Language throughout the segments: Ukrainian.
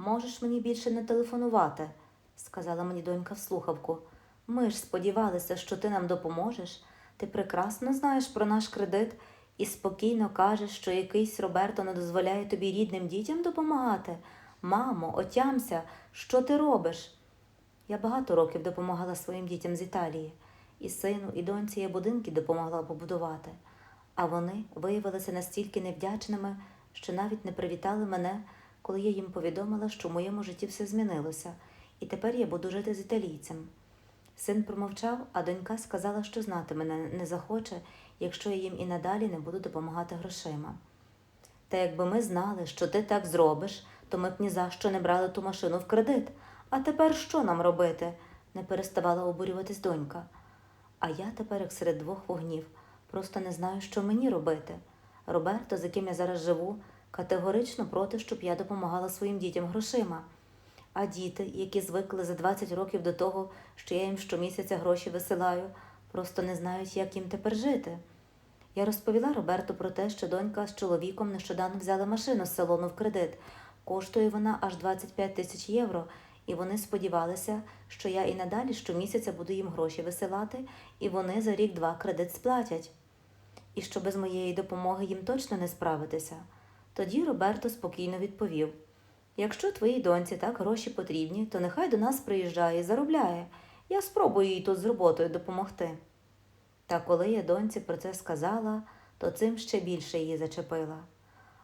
можеш мені більше не телефонувати, сказала мені донька в слухавку. Ми ж сподівалися, що ти нам допоможеш. Ти прекрасно знаєш про наш кредит і спокійно кажеш, що якийсь Роберто не дозволяє тобі рідним дітям допомагати. Мамо, отямся, що ти робиш? Я багато років допомагала своїм дітям з Італії, і сину, і доньці я будинки допомогла побудувати. А вони виявилися настільки невдячними, що навіть не привітали мене, коли я їм повідомила, що в моєму житті все змінилося, і тепер я буду жити з італійцем. Син промовчав, а донька сказала, що знати мене не захоче, якщо я їм і надалі не буду допомагати грошима. Та якби ми знали, що ти так зробиш, то ми б ні за що не брали ту машину в кредит. А тепер що нам робити? не переставала обурюватись донька. А я тепер, як серед двох вогнів, просто не знаю, що мені робити. Роберто, з яким я зараз живу, категорично проти, щоб я допомагала своїм дітям грошима. А діти, які звикли за 20 років до того, що я їм щомісяця гроші висилаю, просто не знають, як їм тепер жити. Я розповіла Роберту про те, що донька з чоловіком нещодавно взяли машину з салону в кредит. Коштує вона аж 25 тисяч євро, і вони сподівалися, що я і надалі щомісяця буду їм гроші висилати, і вони за рік-два кредит сплатять. І що без моєї допомоги їм точно не справитися. Тоді Роберто спокійно відповів: Якщо твоїй доньці так гроші потрібні, то нехай до нас приїжджає і заробляє. Я спробую їй тут з роботою допомогти. Та коли я доньці про це сказала, то цим ще більше її зачепила.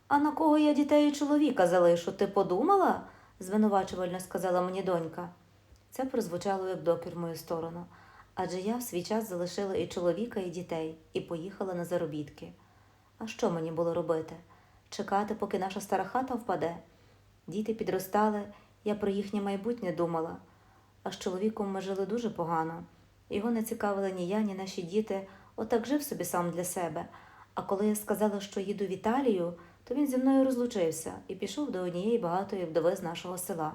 А на кого я дітей і чоловіка залишу? Ти подумала? звинувачувально сказала мені донька. Це прозвучало як докір в мою сторону, адже я в свій час залишила і чоловіка, і дітей, і поїхала на заробітки. А що мені було робити? Чекати, поки наша стара хата впаде? Діти підростали, я про їхнє майбутнє думала. А з чоловіком ми жили дуже погано. Його не цікавили ні я, ні наші діти, отак жив собі сам для себе. А коли я сказала, що їду в Італію, то він зі мною розлучився і пішов до однієї багатої вдови з нашого села.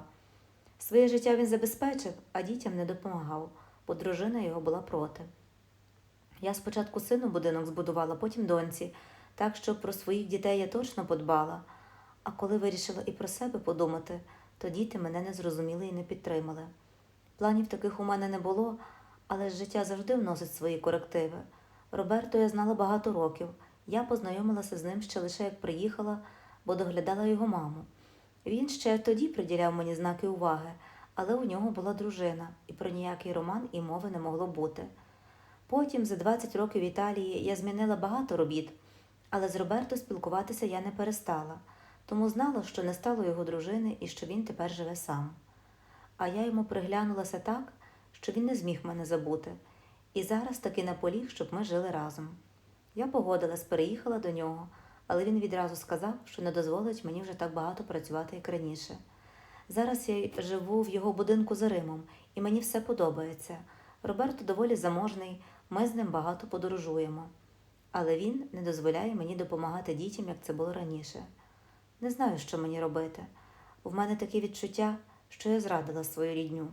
Своє життя він забезпечив, а дітям не допомагав, бо дружина його була проти. Я спочатку сину будинок збудувала, потім доньці, так що про своїх дітей я точно подбала. А коли вирішила і про себе подумати, то діти мене не зрозуміли і не підтримали. Планів таких у мене не було, але життя завжди вносить свої корективи. Роберто я знала багато років. Я познайомилася з ним ще лише як приїхала, бо доглядала його маму. Він ще тоді приділяв мені знаки уваги, але у нього була дружина, і про ніякий роман і мови не могло бути. Потім, за 20 років Італії, я змінила багато робіт, але з Роберто спілкуватися я не перестала, тому знала, що не стало його дружини і що він тепер живе сам. А я йому приглянулася так, що він не зміг мене забути, і зараз таки наполіг, щоб ми жили разом. Я погодилась, переїхала до нього, але він відразу сказав, що не дозволить мені вже так багато працювати, як раніше. Зараз я живу в його будинку за Римом, і мені все подобається. Роберто доволі заможний, ми з ним багато подорожуємо. Але він не дозволяє мені допомагати дітям, як це було раніше. Не знаю, що мені робити. В мене таке відчуття, що я зрадила свою рідню.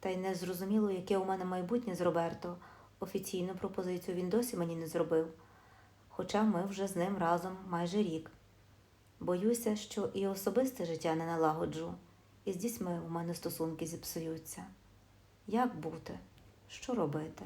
Та й не зрозуміло, яке у мене майбутнє з Роберто. Офіційну пропозицію він досі мені не зробив, хоча ми вже з ним разом майже рік. Боюся, що і особисте життя не налагоджу, і з дітьми у мене стосунки зіпсуються. Як бути? Що робити?